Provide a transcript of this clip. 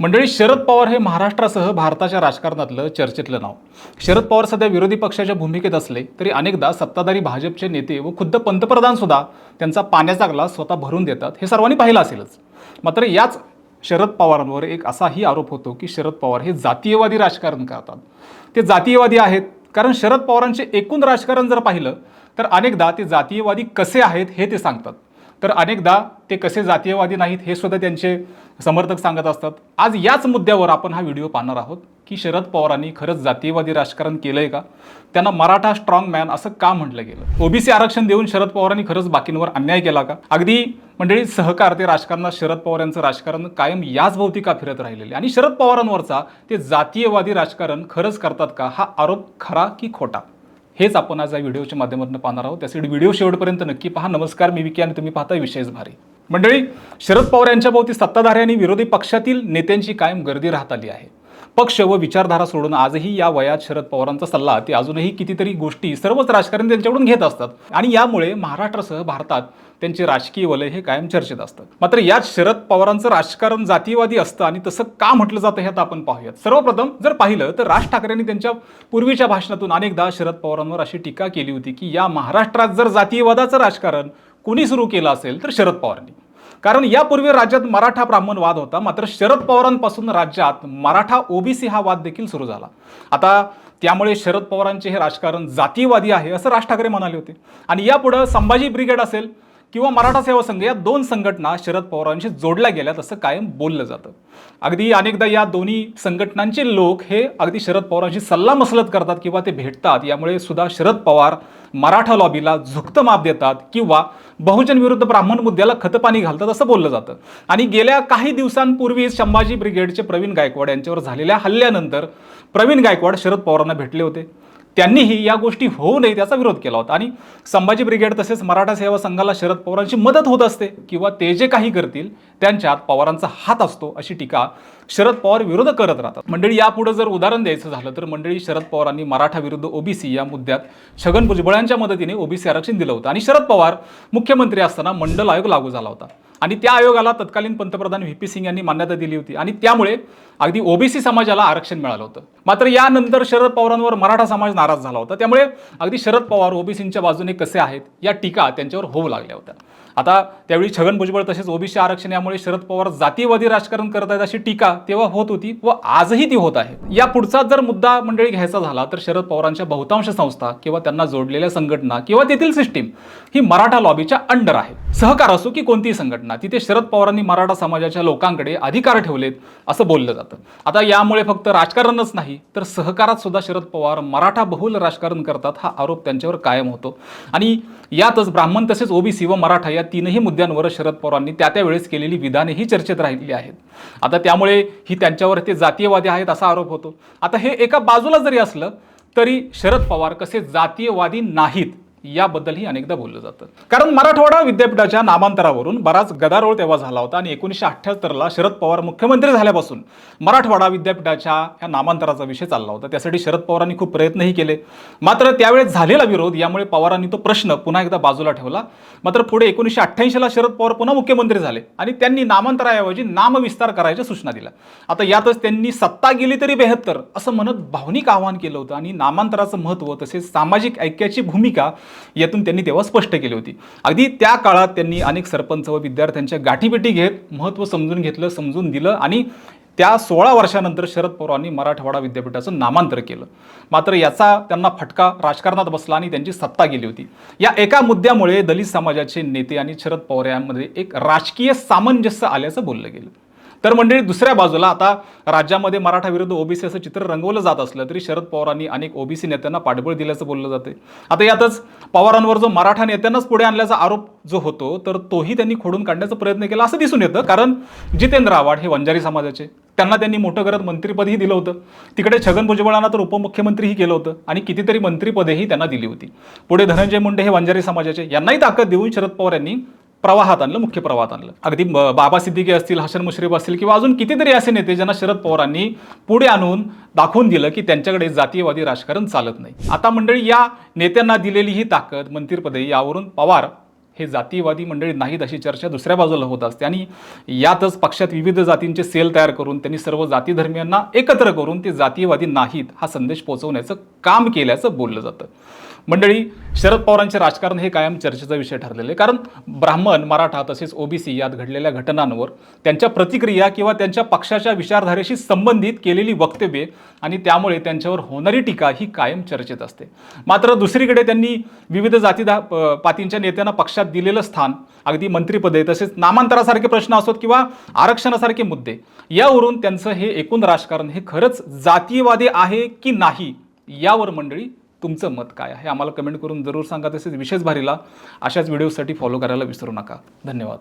मंडळी शरद पवार हे महाराष्ट्रासह भारताच्या राजकारणातलं चर्चेतलं नाव. शरद पवार सध्या विरोधी पक्षाच्या भूमिकेत असले तरी अनेकदा सत्ताधारी भाजपचे नेते व खुद्द पंतप्रधानसुद्धा त्यांचा पाण्याचा ग्लास स्वतः भरून देतात हे सर्वांनी पाहिलं असेलच. मात्र याच शरद पवारांवर एक असाही आरोप होतो की शरद पवार हे जातीयवादी राजकारण करतात. ते जातीयवादी आहेत कारण शरद पवारांचे एकूण राजकारण जर पाहिलं तर अनेकदा ते जातीयवादी कसे आहेत हे ते सांगतात. तर अनेकदा ते कसे जातीयवादी नाहीत हे सुद्धा त्यांचे समर्थक सांगत असतात. आज याच मुद्द्यावर आपण हा व्हिडिओ पाहणार आहोत की शरद पवारांनी खरंच जातीयवादी राजकारण केलंय का? त्यांना मराठा स्ट्रॉंग मॅन असं का म्हटलं गेलं? ओबीसी आरक्षण देऊन शरद पवारांनी खरंच बाकींवर अन्याय केला का? अगदी मंडळी सहकार ते राजकारणात शरद पवार यांचं राजकारण कायम याच भोवती का फिरत राहिलेले आणि शरद पवारांवरचा ते जातीयवादी राजकारण खरंच करतात का? हा आरोप खरा की खोटा? हेच आपण आज या व्हिडिओच्या माध्यमातून पाहणार आहोत. त्यासाठी व्हिडिओ शेवटपर्यंत नक्की पहा. नमस्कार मी विकी आणि तुम्ही पाहता विशेष भारी. मंडळी शरद पवार यांच्या भोवती सत्ताधारी आणि विरोधी पक्षातील नेत्यांची कायम गर्दी राहत आली आहे. पक्ष व विचारधारा सोडून आजही या वयात शरद पवारांचा सल्ला ते अजूनही कितीतरी गोष्टी सर्वच राजकारणी त्यांच्याकडून घेत असतात. आणि यामुळे महाराष्ट्रासह भारतात त्यांचे राजकीय वलय हे कायम चर्चेत असतात. मात्र यात शरद पवारांचं राजकारण जातीयवादी असतं आणि तसं का म्हटलं जातं हे आता आपण पाहूयात. सर्वप्रथम जर पाहिलं तर राज ठाकरेंनी त्यांच्या पूर्वीच्या भाषणातून अनेकदा शरद पवारांवर अशी टीका केली होती की या महाराष्ट्रात जर जातीयवादाचं राजकारण कुणी सुरू केलं असेल तर शरद पवारांनी. कारण यापूर्वी राज्यात मराठा ब्राह्मण वाद होता मात्र शरद पवारांपासून राज्यात मराठा ओबीसी हा वाद देखील सुरू झाला. आता त्यामुळे शरद पवारांचे हे राजकारण जातीयवादी आहे असं राज ठाकरे म्हणाले होते. आणि यापुढं संभाजी ब्रिगेड असेल किंवा मराठा सेवा संघ या दोन संघटना शरद पवारांशी जोडल्या गेल्यात असं कायम बोललं जातं. अगदी अनेकदा या दोन्ही संघटनांचे लोक हे अगदी शरद पवारांशी सल्लामसलत करतात किंवा ते भेटतात. यामुळे सुद्धा शरद पवार मराठा लॉबीला झुकतं माप देतात किंवा बहुजन विरुद्ध ब्राह्मण मुद्द्याला खतपाणी घालतात असं बोललं जातं. आणि गेल्या काही दिवसांपूर्वी संभाजी ब्रिगेडचे प्रवीण गायकवाड यांच्यावर झालेल्या हल्ल्यानंतर प्रवीण गायकवाड शरद पवारांना भेटले होते. त्यांनीही या गोष्टी होऊ नये त्याचा विरोध केला होता. आणि संभाजी ब्रिगेड तसेच मराठा सेवा संघाला शरद पवारांची मदत होत असते किंवा ते जे काही करतील त्यांच्यात पवारांचा हात असतो अशी टीका शरद पवार विरोध करत राहतात. मंडळी यापुढे जर उदाहरण द्यायचं झालं तर मंडळी शरद पवारांनी मराठा विरुद्ध ओबीसी या मुद्द्यात छगन भुजबळांच्या मदतीने ओबीसी आरक्षण दिलं होतं. आणि शरद पवार मुख्यमंत्री असताना मंडल आयोग लागू झाला होता. आणि त्या आयोगाला तत्कालीन पंतप्रधान व्ही पी सिंग यांनी मान्यता दिली होती. आणि त्यामुळे अगदी ओबीसी समाजाला आरक्षण मिळालं होतं. मात्र यानंतर शरद पवारांवर मराठा समाज नाराज झाला होता. त्यामुळे अगदी शरद पवार ओबीसींच्या बाजूने कसे आहेत या टीका त्यांच्यावर होऊ लागल्या होत्या. आता त्यावेळी छगन भुजबळ तसेच ओबीसी आरक्षण यामुळे शरद पवार जातीयवादी राजकारण करत आहेत अशी टीका तेव्हा होत होती व आजही ती होत आहे. या पुढचा जर मुद्दा मंडळी घ्यायचा झाला तर शरद पवारांच्या बहुतांश संस्था किंवा त्यांना जोडलेल्या संघटना किंवा तेथील सिस्टीम ही मराठा लॉबीच्या अंडर आहे. सहकार असो की कोणतीही संघटना तिथे शरद पवारांनी मराठा समाजाच्या लोकांकडे अधिकार ठेवलेत असं बोललं जातं. आता यामुळे फक्त राजकारणच नाही तर सहकारात सुद्धा शरद पवार मराठा बहुल राजकारण करतात हा आरोप त्यांच्यावर कायम होतो. आणि यातच ब्राह्मण तसेच ओबीसी व मराठा या तीनही मुद्द्यांवर शरद पवारांनी त्या त्यावेळेस केलेली विधानेही चर्चेत राहिलेली आहेत. आता त्यामुळे ही त्यांच्यावर ते जातीयवादी आहेत असा आरोप होतो. आता हे एका बाजूला जरी असलं तरी शरद पवार कसे जातीयवादी नाहीत याबद्दलही अनेकदा बोललं जातं. कारण मराठवाडा विद्यापीठाच्या नामांतरावरून बराच गदारोळ तेव्हा झाला होता आणि एकोणीसशे अठ्ठ्याहत्तरला शरद पवार मुख्यमंत्री झाल्यापासून मराठवाडा विद्यापीठाच्या ह्या नामांतराचा विषय चालला होता. त्यासाठी शरद पवारांनी खूप प्रयत्नही केले. मात्र त्यावेळेस झालेला विरोध यामुळे पवारांनी तो प्रश्न पुन्हा एकदा बाजूला ठेवला. मात्र पुढे एकोणीसशे अठ्ठ्याऐंशीला शरद पवार पुन्हा मुख्यमंत्री झाले आणि त्यांनी नामांतराऐवजी नामविस्तार करायच्या सूचना दिल्या. आता यातच त्यांनी सत्ता गेली तरी बेहत्तर असं म्हणत भावनिक आवाहन केलं होतं आणि नामांतराचं महत्त्व तसेच सामाजिक ऐक्याची भूमिका यातून त्यांनी तेव्हा स्पष्ट केली होती. अगदी त्या काळात त्यांनी अनेक सरपंच व विद्यार्थ्यांच्या गाठीभेटी घेत महत्त्व समजून घेतलं समजून दिलं आणि त्या सोळा वर्षानंतर शरद पवारांनी मराठवाडा विद्यापीठाचं नामांतर केलं. मात्र याचा त्यांना फटका राजकारणात बसला आणि त्यांची सत्ता गेली होती. या एका मुद्द्यामुळे दलित समाजाचे नेते आणि शरद पवार यांमध्ये एक राजकीय सामंजस्य आल्याचं बोललं गेलं. तर मंडळी दुसऱ्या बाजूला आता राज्यामध्ये मराठा विरुद्ध ओबीसी असं चित्र रंगवलं जात असलं तरी शरद पवारांनी अनेक ओबीसी नेत्यांना पाठबळ दिल्याचं बोललं जाते आता यातच पवारांवर जो मराठा नेत्यांनाच पुढे आणल्याचा आरोप जो होतो तर तोही त्यांनी खोडून काढण्याचा प्रयत्न केला असं दिसून येतं. कारण जितेंद्र आव्हाड हे वंजारी समाजाचे. त्यांना त्यांनी मोठं करत मंत्रिपदही दिलं होतं. तिकडे छगन भुजबळांना तर उपमुख्यमंत्रीही केलं होतं आणि कितीतरी मंत्रिपदेही त्यांना दिली होती. पुढे धनंजय मुंडे हे वंजारी समाजाचे. यांनाही ताकद देऊन शरद पवार यांनी प्रवाहात आणलं मुख्य प्रवाहात आणलं. अगदी बाबा सिद्दीकी असतील हसन मुश्रीफ असतील किंवा अजून कितीतरी असे नेते ज्यांना शरद पवारांनी पुढे आणून दाखवून दिलं की त्यांच्याकडे जातीयवादी राजकारण चालत नाही. आता मंडळी या नेत्यांना दिलेली ही ताकद मंत्रिपदे यावरून पवार हे जातीयवादी मंडळी नाहीत अशी चर्चा दुसऱ्या बाजूला होत असते आणि यातच पक्षात विविध जातींचे सेल तयार करून त्यांनी सर्व जाती धर्मियांना एकत्र करून ते जातीयवादी नाहीत हा संदेश पोहोचवण्याचं काम केल्याचं बोललं जातं. मंडळी शरद पवारांचे राजकारण हे कायम चर्चेचा विषय ठरलेले. आहे कारण ब्राह्मण मराठा तसेच ओबीसी यात घडलेल्या घटनांवर त्यांच्या प्रतिक्रिया किंवा त्यांच्या पक्षाच्या विचारधारेशी संबंधित केलेली वक्तव्ये आणि त्यामुळे त्यांच्यावर होणारी टीका ही कायम चर्चेत असते. मात्र दुसरीकडे त्यांनी विविध जातीदा पातींच्या नेत्यांना पक्षात दिलेलं स्थान अगदी मंत्रिपदे तसेच नामांतरासारखे प्रश्न असोत किंवा आरक्षणासारखे मुद्दे यावरून त्यांचं हे एकूण राजकारण हे खरंच जातीयवादी आहे की नाही यावर मंडळी तुमचं मत काय आहे? आम्हाला कमेंट करून जरूर सांगा. तसेच विशेष भारीला अशाच व्हिडिओसाठी फॉलो करायला विसरू नका. धन्यवाद.